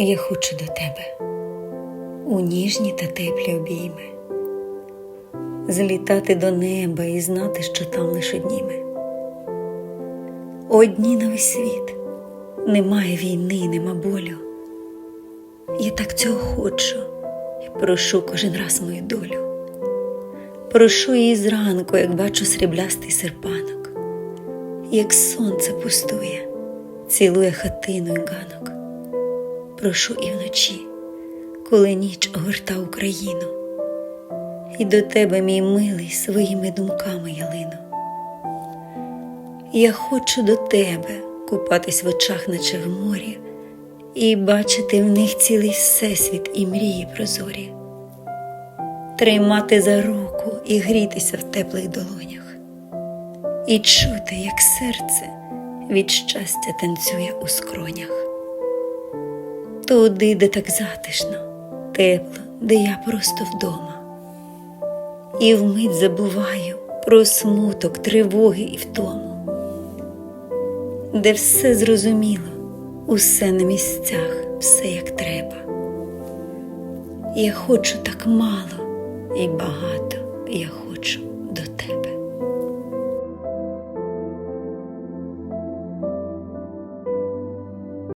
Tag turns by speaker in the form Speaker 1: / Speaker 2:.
Speaker 1: Я хочу до тебе у ніжні та теплі обійми, злітати до неба і знати, що там лиш одні ми. Одні на весь світ, немає війни, нема болю. Я так цього хочу і прошу кожен раз мою долю. Прошу її зранку, як бачу сріблястий серпанок, як сонце пустує, цілує хатину й ганок. Прошу і вночі, коли ніч огорта Україну, і до тебе, мій милий, своїми думками ялину. Я хочу до тебе купатись в очах, наче в морі, і бачити в них цілий всесвіт і мрії прозорі, тримати за руку і грітися в теплих долонях, і чути, як серце від щастя танцює у скронях. Туди, де так затишно, тепло, де я просто вдома. І вмить забуваю про смуток, тривоги і втому, де все зрозуміло, усе на місцях, все як треба. Я хочу так мало і багато я хочу.